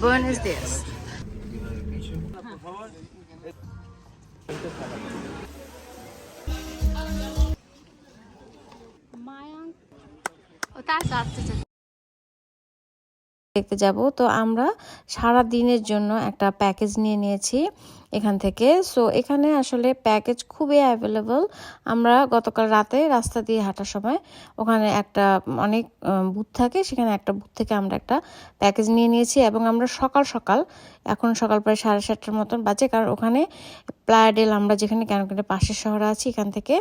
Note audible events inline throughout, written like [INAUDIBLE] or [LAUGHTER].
Buenos días. Por favor. দেখতে যাব তো আমরা সারা দিনের জন্য একটা প্যাকেজ নিয়ে নিয়েছি এখান থেকে। সো এখানে আসলে প্যাকেজ খুবই অ্যাভেলেবল আমরা গতকাল রাতে রাস্তা দিয়ে হাঁটার সময় ওখানে একটা অনেক বুথ থাকে, সেখানে একটা বুথ থেকে আমরা একটা প্যাকেজ নিয়ে নিয়েছি এবং আমরা সকাল সকাল, এখন সকাল প্রায় সাড়ে সাতটার মতন বাজে, কারণ ওখানে প্লায়াডেল আমরা যেখানে কেন পাশের শহরে আছি, এখান থেকে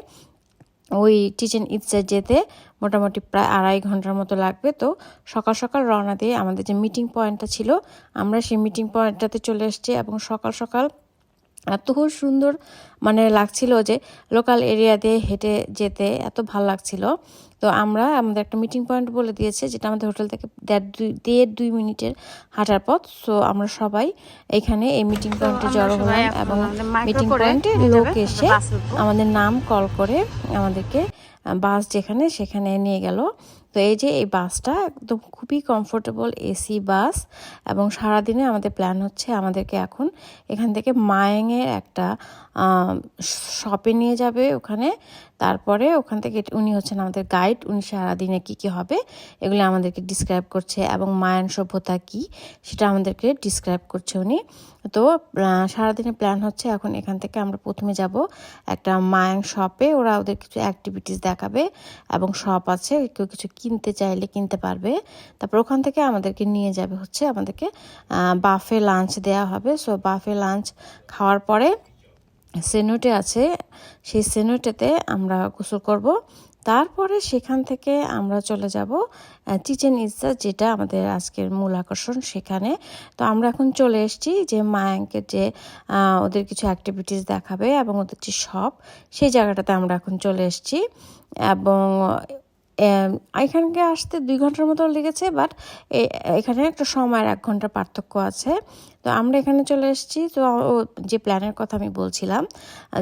ওই টিচেন ইটসে যেতে মোটামুটি প্রায় আড়াই ঘণ্টার মতো লাগবে। তো সকাল সকাল রওনা দিয়ে আমাদের যে মিটিং পয়েন্টটা ছিল, আমরা সেই মিটিং পয়েন্টটাতে চলে এসেছি এবং সকাল সকাল এত সুন্দর মানে লাগছিল যে লোকাল এরিয়া দিয়ে হেঁটে যেতে এত ভালো লাগছিল। তো আমরা আমাদের একটা মিটিং পয়েন্ট বলে দিয়েছে যেটা আমাদের হোটেল থেকে দেড় দুই দেড় দুই মিনিটের হাঁটার পথ। সো আমরা সবাই এখানে এই মিটিং পয়েন্টে জড়ো হলাম এবং মিটিং পয়েন্টে লোক এসে আমাদের নাম কল করে আমাদেরকে বাস যেখানে সেখানে নিয়ে গেল। তো এই যে এই বাসটা একদম খুবই কমফোর্টেবল এসি বাস এবং সারাদিনে আমাদের প্ল্যান হচ্ছে আমাদেরকে এখন এখান থেকে মায়াংয়ের একটা শপে নিয়ে যাবে ওখানে। তারপরে ওখান থেকে উনি হচ্ছেন আমাদের গাইড উনি সারাদিনে কী কী হবে এগুলো আমাদেরকে ডিসক্রাইব করছে এবং মায়ান সভ্যতা কী সেটা আমাদেরকে ডিসক্রাইব করছে উনি। তো সারাদিনের প্ল্যান হচ্ছে এখন এখান থেকে আমরা প্রথমে যাব একটা মায়াং শপে ওরা ওদের কিছু অ্যাক্টিভিটিস দেখাবে এবং শপ আছে, কেউ কিছু কিনতে চাইলে কিনতে পারবে। তারপর ওখান থেকে আমাদেরকে নিয়ে যাবে হচ্ছে আমাদেরকে বাফে লাঞ্চ দেওয়া হবে। সো বাফে লাঞ্চ খাওয়ার পরে সেনোটে আছে, সেই সেনোটেতে আমরা গোসল করব। তারপরে সেখান থেকে আমরা চলে যাব চিচেন ইজা যেটা আমাদের আজকের মূল আকর্ষণ সেখানে। তো আমরা এখন চলে এসেছি যে মায়াঙ্কের যে ওদের কিছু অ্যাক্টিভিটিস দেখাবে এবং ওদের যে শপ সেই জায়গাটাতে আমরা এখন চলে এসেছি। এবং এখানকে আসতে দুই ঘণ্টার মতো লেগেছে বাট এখানে একটা সময়ের এক ঘণ্টার পার্থক্য আছে। তো আমরা এখানে চলে এসেছি। তো যে প্ল্যানের কথা আমি বলছিলাম,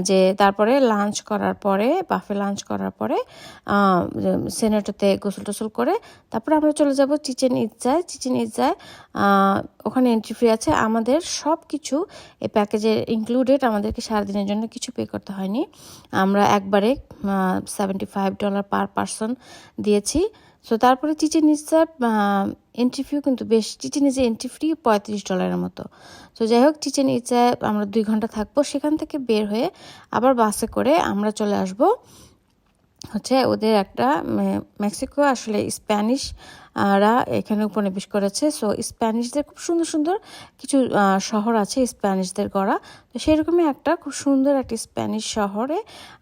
যে তারপরে লাঞ্চ করার পরে বাফে লাঞ্চ করার পরে সেনেটোতে গোসল টোসল করে তারপরে আমরা চলে যাব চিচেন ইজায় চিচেন ইজায় ওখানে এন্ট্রি ফ্রি আছে। আমাদের সব কিছু এই প্যাকেজে ইনক্লুডেড আমাদেরকে সারাদিনের জন্য কিছু পে করতে হয়নি। আমরা একবারে seventy five dollar per person দিয়েছি। সো তারপরে চিচেন ইসার এন্ট্রি ফিও কিন্তু বেশ চিচেন নিচে এন্ট্রি ফ্রি পঁয়ত্রিশ ডলারের মতো। সো যাই হোক চিচেন নিচায় আমরা দুই ঘণ্টা থাকব, সেখান থেকে বের হয়ে আবার বাসে করে আমরা চলে আসব। হচ্ছে ওদের একটা মেক্সিকো আসলে স্প্যানিশ রা এখানে উপনিবেশ করেছে। সো স্প্যানিশদের খুব সুন্দর সুন্দর কিছু শহর আছে স্প্যানিশদের গড়া। তো সেরকমই একটা খুব সুন্দর একটা স্প্যানিশ শহরে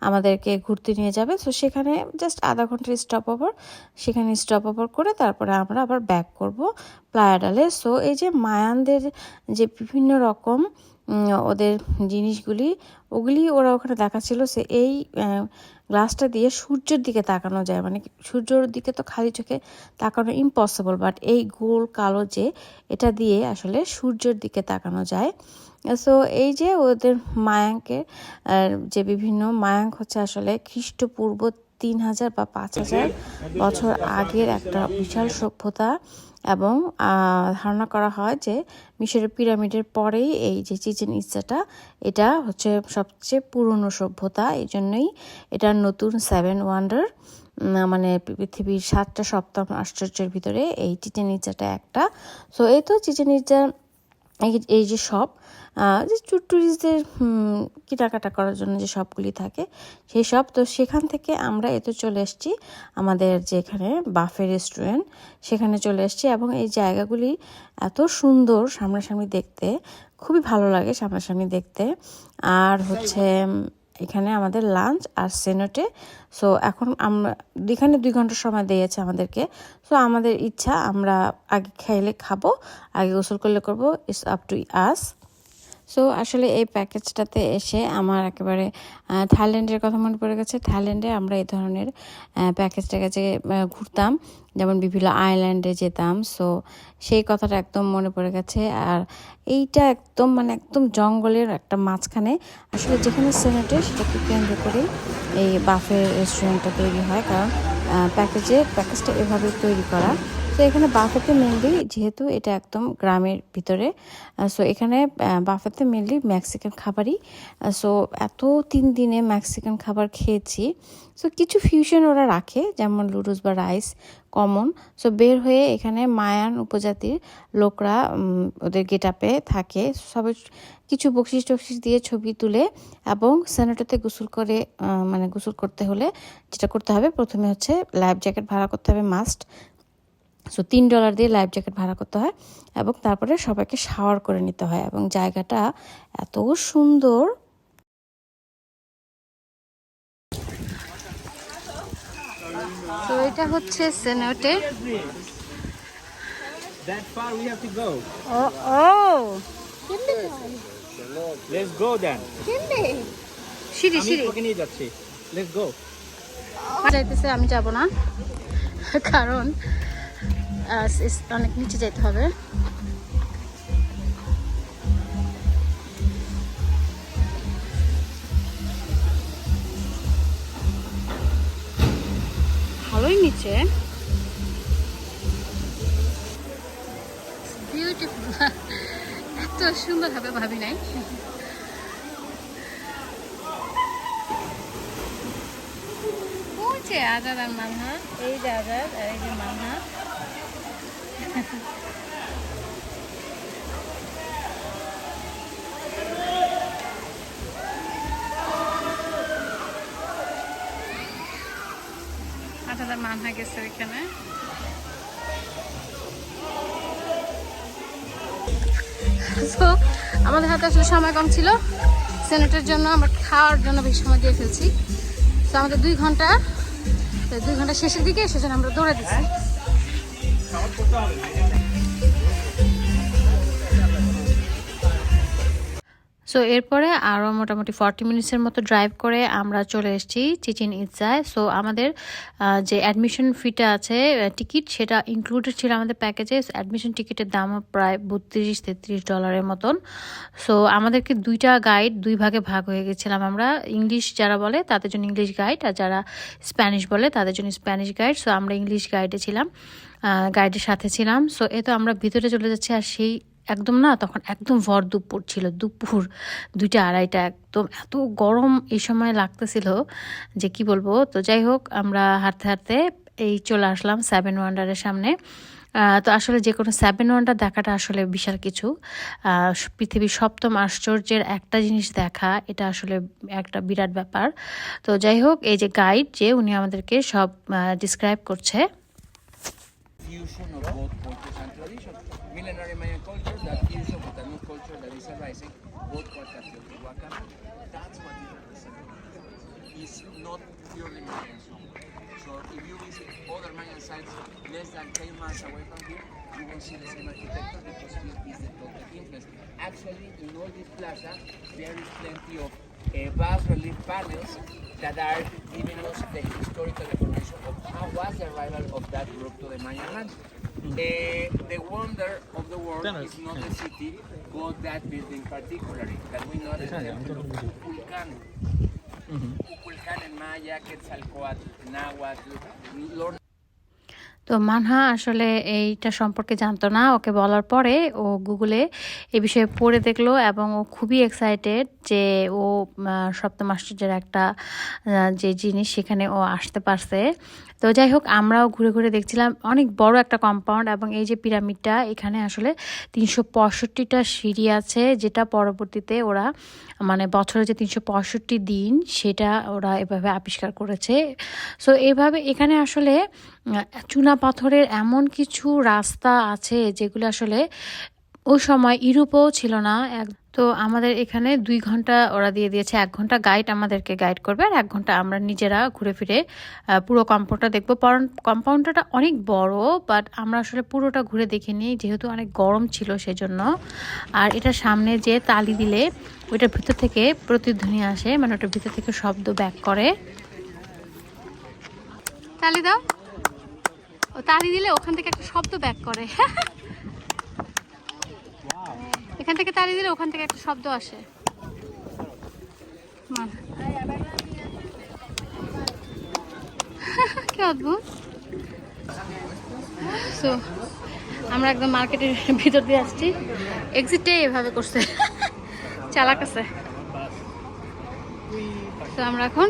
আমাদেরকে ঘুরতে নিয়ে যাবে। সো সেখানে জাস্ট আধা ঘণ্টার স্টপ ওভার সেখানে স্টপ ওভার করে তারপরে আমরা আবার ব্যাক করব প্লায়াডালে। সো এই যে মায়ানদের যে বিভিন্ন রকম ওদের জিনিসগুলি, ওগুলি ওরা ওখানে দেখাচ্ছিল, সে এই গ্লাসটা দিয়ে সূর্যের দিকে তাকানো যায়। মানে সূর্যর দিকে তো খালি চোখে তাকানো ইম্পসিবল বাট এই গোল কালো যে, এটা দিয়ে আসলে সূর্যের দিকে তাকানো যায়। সো এই যে ওদের মায়াঙ্কের যে বিভিন্ন মায়াঙ্ক হচ্ছে আসলে খ্রিস্টপূর্ব তিন হাজার বা পাঁচ হাজার বছর আগের একটা বিশাল সভ্যতা এবং ধারণা করা হয় যে মিশরের পিরামিডের পরেই এই যে চিচেন ইচ্ছাটা, এটা হচ্ছে সবচেয়ে পুরনো সভ্যতা। এই জন্যই এটা নতুন সেভেন ওয়ান্ডার মানে পৃথিবীর সাতটা সপ্তম আশ্চর্যের ভিতরে এই চিচেন ইচ্ছাটা একটা। সো এই তো চিচেন ইচ্ছা এই যে সব যে ট্যুরিস্টদের কেনাকাটা করার জন্য যে সবগুলি থাকে, সেই সব, তো সেখান থেকে আমরা এতে চলে এসেছি আমাদের যেখানে বাফে রেস্টুরেন্ট সেখানে চলে এসেছি এবং এই জায়গাগুলি এত সুন্দর সামনাসামনি দেখতে, খুবই ভালো লাগে সামনাসামনি দেখতে। আর হচ্ছে এখানে আমাদের লাঞ্চ আর সেনোটে সো এখন আমরা, এখানে দুই ঘণ্টা সময় দিয়েছে আমাদেরকে। সো আমাদের ইচ্ছা, আমরা আগে খাইলে খাব, আগে গোসল করলে করব it's up to us so আসলে এই প্যাকেজটাতে এসে আমার একেবারে থাইল্যান্ডের কথা মনে পড়ে গেছে। থাইল্যান্ডে আমরা এই ধরনের প্যাকেজটা কাছে ঘুরতাম, যেমন বিভিন্ন আইল্যান্ডে যেতাম, সো সেই কথাটা একদম মনে পড়ে গেছে। আর এইটা একদম মানে একদম জঙ্গলের একটা মাঝখানে। আসলে যেখানে সেনেটে সেটাকে কেন্দ্র করে এই বাফের রেস্টুরেন্টটা তৈরি হয়। কারণ প্যাকেজে, প্যাকেজটা এভাবে তৈরি করা তো এখানে বাফেতে মেনলি যেহেতু এটা একদম গ্রামের ভিতরে সো এখানে বাফেতে মেনলি মেক্সিকান খাবারই। সো এত তিন দিনে মেক্সিকান খাবার খেয়েছি। সো কিছু ফিউশন ওরা রাখে, যেমন লুডুস বা রাইস কমন সো বের হয়ে এখানে মায়ান উপজাতির লোকরা ওদের গেট আপে থাকে। সবাই কিছু বকশিস টকশিস দিয়ে ছবি তুলে এবং সেনেটোতে গোসল করে মানে গোসল করতে হলে যেটা করতে হবে, প্রথমে হচ্ছে লাইফ জ্যাকেট ভাড়া করতে হবে মাস্ট সো তিন ডলার দিয়ে লাইফ জ্যাকেট ভাড়া করতে হয় এবং তারপরে সবাইকে শাওয়ার করে নিতে হয় এবং জায়গাটা এত সুন্দর। তো এটা হচ্ছে সেনেটে That far we have to go. O O Let's go then. সিঁড়ি আমি সিঁড়ি তোকে নিয়ে যাচ্ছি। লেটস গো যাইতেছে আমি যাব না। কারণ অনেক নিচে যেতে হবে। ভালোই নিচে। [LAUGHS] এত সুন্দর হবে ভাবি নাই। ওই যে আজাদ আর মানহা এই যে আজাদ আর এই যে মানহা গেছে আমাদের হাতে আসলে সময় কম ছিল। সেনেটের জন্য আমরা খাওয়ার জন্য বেশি সময় দিয়ে ফেলছি। তো আমাদের দুই ঘণ্টা দুই ঘণ্টা শেষের দিকে, সেজন্য আমরা দৌড়ে দিচ্ছি। করতে হবে সো এরপরে আরও মোটামুটি ফর্টি মিনিটসের মতো ড্রাইভ করে আমরা চলে এসেছি চিচিন ইৎজায় সো আমাদের যে অ্যাডমিশন ফিটা আছে টিকিট সেটা ইনক্লুডেড ছিল আমাদের প্যাকেজে অ্যাডমিশন টিকিটের দামও প্রায় বত্রিশ, তেত্রিশ ডলারের মতন। সো আমাদেরকে দুইটা গাইড দুই ভাগে ভাগ হয়ে গেছিলাম আমরা। ইংলিশ যারা বলে, তাদের জন্য ইংলিশ গাইড আর যারা স্প্যানিশ বলে, তাদের জন্য স্প্যানিশ গাইড সো আমরা ইংলিশ গাইডে ছিলাম গাইডের সাথে ছিলাম। সো এ তো আমরা ভিতরে চলে যাচ্ছি, আর সেই একদম না, তখন একদম ভর দুপুর ছিল, দুপুর দুইটা, আড়াইটা, একদম এত গরম এই সময় লাগতেছিল যে কি বলব। তো যাই হোক, আমরা হাঁটতে হাঁটতে এই চলে আসলাম সেভেন ওয়ান্ডারের সামনে। তো আসলে যে কোনো সেভেন ওয়ান্ডার দেখাটা আসলে বিশাল কিছু। পৃথিবীর সপ্তম আশ্চর্যের একটা জিনিস দেখা, এটা আসলে একটা বিরাট ব্যাপার। তো যাই হোক, এই যে গাইড যে উনি আমাদেরকে সব ডিসক্রাইব করছে। Of. Millenary Mayan culture, that fusion with the culture that is arising, both Teotihuacan, that's what it represents. It's not purely Mayan song. So if you visit other Mayan sites less than 10 miles away from here, you won't see the same architecture because here is the Toltec influence. Actually, in all this plaza, there is plenty of uh, bas relief panels that are giving us the historical information of how was the arrival of that group to the Mayan land. Uh, the wonder of the world is not the city, but that building particularly, that we know the Kukulkan. Kukulkan in Maya, Quetzalcoatl, Nahuatl, Lord তো মানহা আসলে এইটা সম্পর্কে জানতো না ওকে বলার পরে ও গুগলে এ বিষয়ে পড়ে দেখল এবং ও খুবই এক্সাইটেড যে ও সপ্তম আশ্চর্যের একটা যে জিনিস সেখানে ও আসতে পারছে তো যাই হোক আমরাও ঘুরে ঘুরে দেখছিলাম অনেক বড় একটা কম্পাউন্ড এবং এই যে পিরামিডটা এখানে আসলে তিনশো পঁয়ষট্টিটা সিঁড়ি আছে, যেটা পরবর্তীতে ওরা মানে বছরে যে তিনশো পঁয়ষট্টি দিন, সেটা ওরা এভাবে আবিষ্কার করেছে। সো এভাবে এখানে আসলে চুনা পাথরের এমন কিছু রাস্তা আছে, যেগুলো আসলে ওই সময় ইউরোপেও ছিল না। এক তো আমাদের এখানে দুই ঘণ্টা ওরা দিয়ে দিয়েছে। এক ঘণ্টা গাইড আমাদেরকে গাইড করবে আর এক ঘণ্টা আমরা নিজেরা ঘুরে ফিরে পুরো কম্পাউন্ডটা দেখব। কম্পাউন্ডটা অনেক বড় বাট আমরা আসলে পুরোটা ঘুরে দেখিনি, যেহেতু অনেক গরম ছিল সেজন্য। আর এটা সামনে যে তালি দিলে, ওইটার ভিতর থেকে প্রতিধ্বনি আসে মানে ওটার ভিতর থেকে শব্দ ব্যাক করে। তালি দাও। ও তালি দিলে ওখান থেকে একটা শব্দ ব্যাক করে। [LAUGHS] এখান থেকে তাড়িয়ে দিলে ওখান থেকে একটা শব্দ আসে। কি অদ্ভুত। সো আমরা একদম মার্কেটের ভিতর দিয়ে আসছি। এক্সিটে এভাবে করছে। চালাক আছে। তো আমরা এখন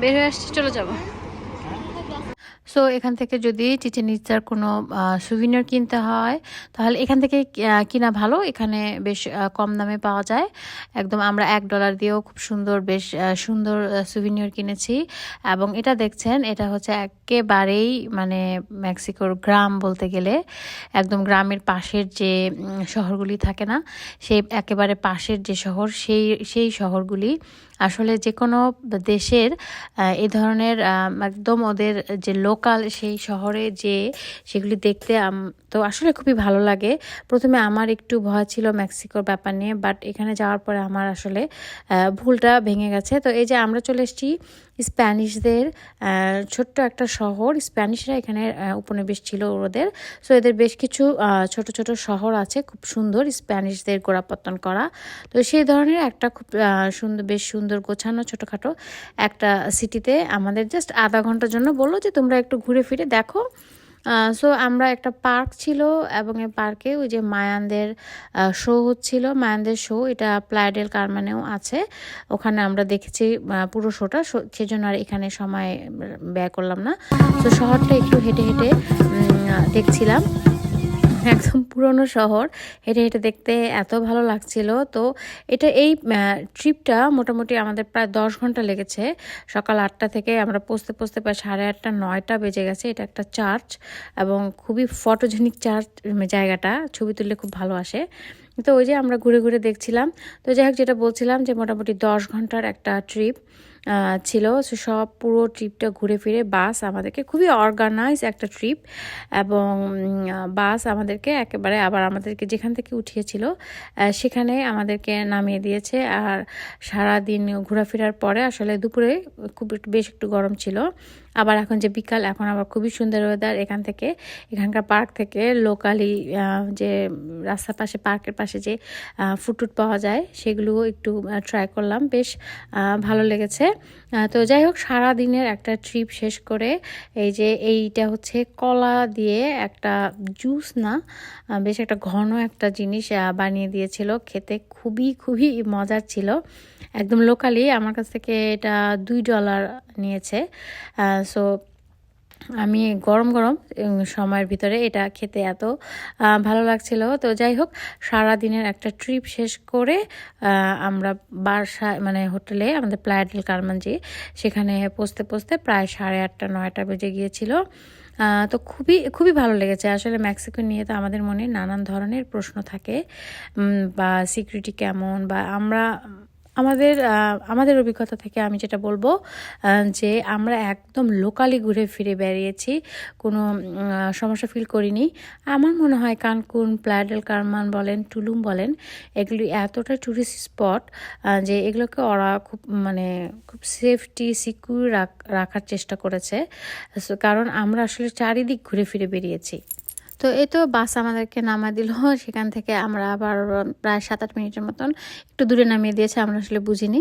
বের হয়ে আসছি, চলে যাব। সো এখান থেকে যদি চিচেন ইচ্ছার কোনো সুভিনিয়র কিনতে হয়, তাহলে এখান থেকে কিনা ভালো। এখানে বেশ কম দামে পাওয়া যায়। একদম আমরা এক ডলার দিয়েও খুব সুন্দর, বেশ সুন্দর সুভিনিয়র কিনেছি। এবং এটা দেখছেন, এটা হচ্ছে একেবারেই মানে মেক্সিকোর গ্রাম বলতে গেলে। একদম গ্রামের পাশের যে শহরগুলি থাকে না, সেই একেবারে পাশের যে শহর, সেই সেই শহরগুলি। আসলে যে কোনো দেশের এই ধরনের একদম ওদের যে লোকাল সেই শহরে যে সেগুলি দেখতে তো আসলে খুবই ভালো লাগে। প্রথমে আমার একটু ভয় ছিল মেক্সিকোর ব্যাপার নিয়ে বাট এখানে যাওয়ার পরে আমার আসলে ভুলটা ভেঙে গেছে। তো এই যে আমরা চলে এসেছি স্প্যানিশদের ছোট্ট একটা শহর। স্প্যানিশরা এখানে উপনিবেশ ছিল ওদের। সো এদের বেশ কিছু ছোট ছোট শহর আছে, খুব সুন্দর স্প্যানিশদের গোড়াপত্তন করা। তো সেই ধরনের একটা খুব সুন্দর বেশ সুন্দর গোছানো ছোটোখাটো একটা সিটিতে আমাদের জাস্ট আধা ঘণ্টার জন্য বলল যে, তোমরা একটু ঘুরে ফিরে দেখো। সো আমরা একটা পার্ক ছিল এবং এই পার্কে ওই যে মায়ানদের শো হচ্ছিল। মায়ানদের শো এটা প্লাইডেল কারমানেও আছে। ওখানে আমরা দেখেছি পুরো শোটা সেজন্য আর এখানে সময় ব্যয় করলাম না। তো শহরটা একটু হেঁটে হেঁটে দেখছিলাম। একদম পুরনো শহর। হেঁটে হেঁটে দেখতে এত ভালো লাগছিল। তো এটা এই ট্রিপটা মোটামুটি আমাদের প্রায় দশ ঘণ্টা লেগেছে। সকাল আটটা থেকে আমরা পৌঁছতে পৌঁছতে প্রায় সাড়ে আটটা, নয়টা বেজে গেছে। এটা একটা চার্চ এবং খুবই ফটোজেনিক চার্চ জায়গাটা। ছবি তুললে খুব ভালো আসে। তো ওই যে আমরা ঘুরে ঘুরে দেখছিলাম। তো যাই হোক, যেটা বলছিলাম যে মোটামুটি দশ ঘণ্টার একটা ট্রিপ ছিল। সো সব পুরো ট্রিপটা ঘুরে ফিরে বাস আমাদেরকে খুবই অর্গানাইজ একটা ট্রিপ এবং বাস আমাদেরকে একেবারে আবার আমাদেরকে যেখান থেকে উঠিয়েছিল সেখানে আমাদেরকে নামিয়ে দিয়েছে। আর সারা দিন ঘোরাফেরার পরে আসলে দুপুরে খুব একটু, বেশ একটু গরম ছিল। আবার এখন যে বিকাল, এখন আবার খুবই সুন্দর ওয়েদার এখান থেকে, এখানকার পার্ক থেকে লোকালি যে রাস্তার পাশে পার্কের পাশে যে ফুটুট পাওয়া যায়, সেগুলোও একটু ট্রাই করলাম। বেশ ভালো লেগেছে। তো যাই হোক সারা দিনের একটা ট্রিপ শেষ করে এই যে এইটা হচ্ছে কলা দিয়ে একটা জুস না বেশ একটা ঘন একটা জিনিস বানিয়ে দিয়েছিল। খেতে খুবই খুবই মজার ছিল। একদম লোকালি আমার কাছ থেকে এটা দুই ডলার নিয়েছে। সো আমি গরম গরম সময়ের ভিতরে এটা খেতে এত ভালো লাগছিল। তো যাই হোক সারা দিনের একটা ট্রিপ শেষ করে আমরা বাসা মানে হোটেলে, আমাদের প্লায়াডেল কারমানজি সেখানে পৌঁছতে পৌঁছতে প্রায় সাড়ে আটটা, নয়টা বেজে গিয়েছিল। তো খুবই খুবই ভালো লেগেছে। আসলে মেক্সিকো নিয়ে তো আমাদের মনে নানান ধরনের প্রশ্ন থাকে বা সিকিউরিটি কেমন, বা আমরা আমাদের আমাদের অভিজ্ঞতা থেকে আমি যেটা বলব যে আমরা একদম লোকালি ঘুরে ফিরে বেরিয়েছি, কোনো সমস্যা ফিল করিনি। আমার মনে হয় কানকুন প্লাডেল কারমান বলেন, টুলুম বলেন, এগুলি এতটা ট্যুরিস্ট স্পট যে এগুলোকে ওরা খুব মানে খুব সেফটি সিকিউর রাখার চেষ্টা করেছে। কারণ আমরা আসলে চারিদিক ঘুরে ফিরে বেরিয়েছি। তো এই তো বাস আমাদেরকে নামা দিল। সেখান থেকে আমরা আবার প্রায় সাত আট মিনিটের মতন একটু দূরে নামিয়ে দিয়েছে, আমরা আসলে বুঝিনি।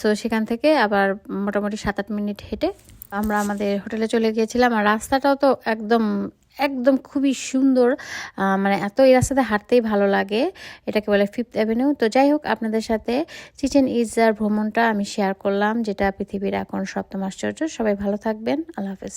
সো সেখান থেকে আবার মোটামুটি সাত আট মিনিট হেঁটে আমরা আমাদের হোটেলে চলে গিয়েছিলাম। আর রাস্তাটাও তো একদম একদম খুবই সুন্দর। মানে এত এই রাস্তাতে হাঁটতেই ভালো লাগে। এটাকে বলে ফিফথ অ্যাভিনিউ তো যাই হোক, আপনাদের সাথে চিচেন ইজার ভ্রমণটা আমি শেয়ার করলাম, যেটা পৃথিবীর এখন সপ্তম আশ্চর্য। সবাই ভালো থাকবেন। আল্লাহ হাফেজ।